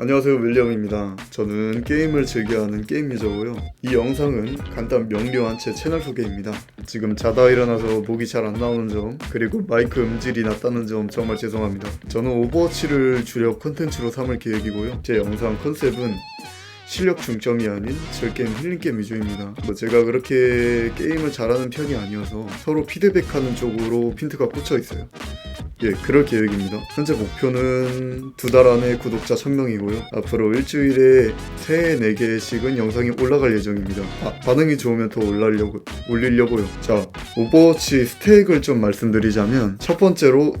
안녕하세요 윌리엄입니다. 저는 게임을 즐겨하는 게임 유저고요. 이 영상은 간단 명료한 제 채널 소개입니다. 지금 자다 일어나서 목이 잘 안 나오는 점 그리고 마이크 음질이 낮다는 점 정말 죄송합니다. 저는 오버워치를 주력 컨텐츠로 삼을 계획이고요. 제 영상 컨셉은 실력 중점이 아닌 즐게임 힐링게임 위주입니다. 뭐 제가 그렇게 게임을 잘하는 편이 아니어서 서로 피드백하는 쪽으로 핀트가 꽂혀 있어요. 예, 그럴 계획입니다. 현재 목표는 두 달 안에 구독자 1000명이고요. 앞으로 일주일에 3, 4개씩은 영상이 올라갈 예정입니다. 아, 반응이 좋으면 더 올리려고, 올리려고요. 자, 오버워치 스택을 좀 말씀드리자면 첫 번째로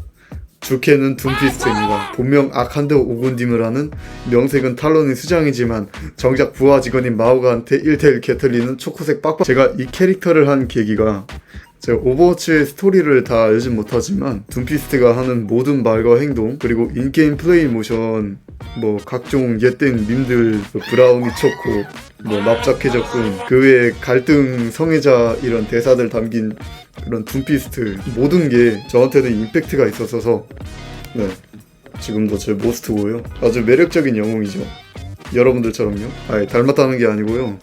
주캐는 둠피스트입니다. 본명 아칸드 오군딤을 하는 명색은 탈론의 수장이지만 정작 부하 직원인 마오가한테 1대1 개털리는 초코색 빡빡 제가 이 캐릭터를 한 계기가 제가 오버워치의 스토리를 다 알진 못하지만 둠피스트가 하는 모든 말과 행동 그리고 인게임 플레이 모션 뭐 각종 옛된 밈들 뭐 브라우니 초코 뭐 납작해졌군 그 외에 갈등 성애자 이런 대사들 담긴 그런 둠피스트 모든 게 저한테는 임팩트가 있었어서 네 지금도 제 모스트고요. 아주 매력적인 영웅이죠. 여러분들처럼요. 아예 닮았다는 게 아니고요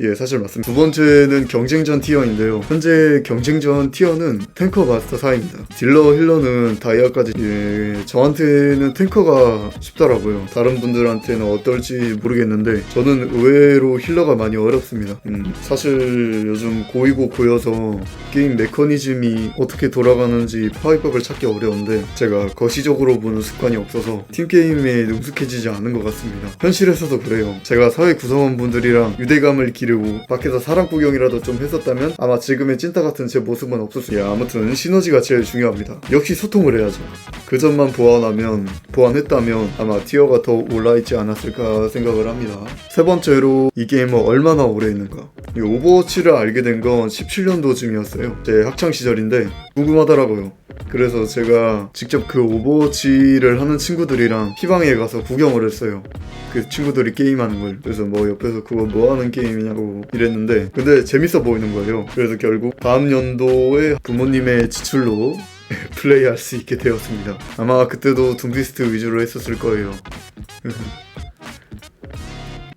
예, 사실 맞습니다. 두 번째는 경쟁전 티어인데요. 현재 경쟁전 티어는 탱커 마스터 4입니다. 딜러, 힐러는 다이아까지, 예, 저한테는 탱커가 쉽더라고요. 다른 분들한테는 어떨지 모르겠는데, 저는 의외로 힐러가 많이 어렵습니다. 음, 사실 요즘 고이고 고여서 게임 메커니즘이 어떻게 돌아가는지 파이법을 찾기 어려운데, 제가 거시적으로 보는 습관이 없어서 팀 게임에 능숙해지지 않은 것 같습니다. 현실에서도 그래요. 제가 사회 구성원분들이랑 유대감을 기 르고 밖에서 사람 구경이라도 좀 했었다면 아마 지금의 찐따 같은 제 모습은 없었을 예, 아무튼 시너지가 제일 중요합니다. 역시 소통을 해야죠. 그 점만 보완하면 보완했다면 아마 티어가 더 올라있지 않았을까 생각을 합니다. 세 번째로 이 게임을 얼마나 오래 했는가. 이 오버워치를 알게 된 건 17년도쯤이었어요. 제 학창 시절인데 궁금하더라고요. 그래서 제가 직접 그 오버워치를 하는 친구들이랑 희방에 가서 구경을 했어요. 그 친구들이 게임하는 걸. 그래서 뭐 옆에서 그거 뭐 하는 게임이냐고 이랬는데 근데 재밌어 보이는 거예요. 그래서 결국 다음 연도에 부모님의 지출로 플레이할 수 있게 되었습니다. 아마 그때도 둠비스트 위주로 했었을 거예요.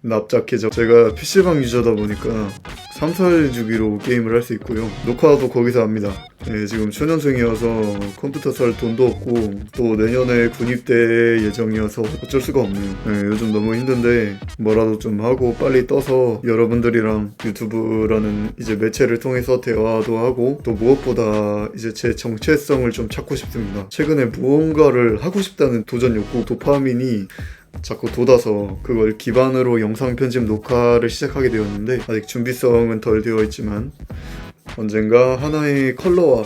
납작해져. 제가 PC방 유저다 보니까 3, 4일 주기로 게임을 할 수 있고요. 녹화도 거기서 합니다. 네, 지금 초년생이어서 컴퓨터 살 돈도 없고 또 내년에 군입대 예정이어서 어쩔 수가 없네요. 네, 요즘 너무 힘든데 뭐라도 좀 하고 빨리 떠서 여러분들이랑 유튜브라는 이제 매체를 통해서 대화도 하고 또 무엇보다 이제 제 정체성을 좀 찾고 싶습니다. 최근에 무언가를 하고 싶다는 도전 욕구, 도파민이 자꾸 돋아서 그걸 기반으로 영상 편집 녹화를 시작하게 되었는데 아직 준비성은 덜 되어 있지만 언젠가 하나의 컬러와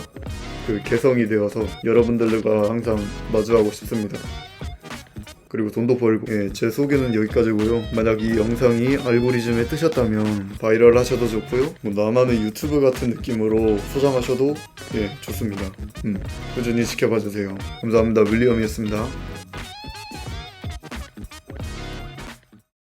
그 개성이 되어서 여러분들과 항상 마주하고 싶습니다. 그리고 돈도 벌고 예, 제 소개는 여기까지고요. 만약 이 영상이 알고리즘에 뜨셨다면 바이럴 하셔도 좋고요. 뭐 나만의 유튜브 같은 느낌으로 소장하셔도 예 좋습니다. 음, 꾸준히 지켜봐 주세요. 감사합니다. 윌리엄이었습니다.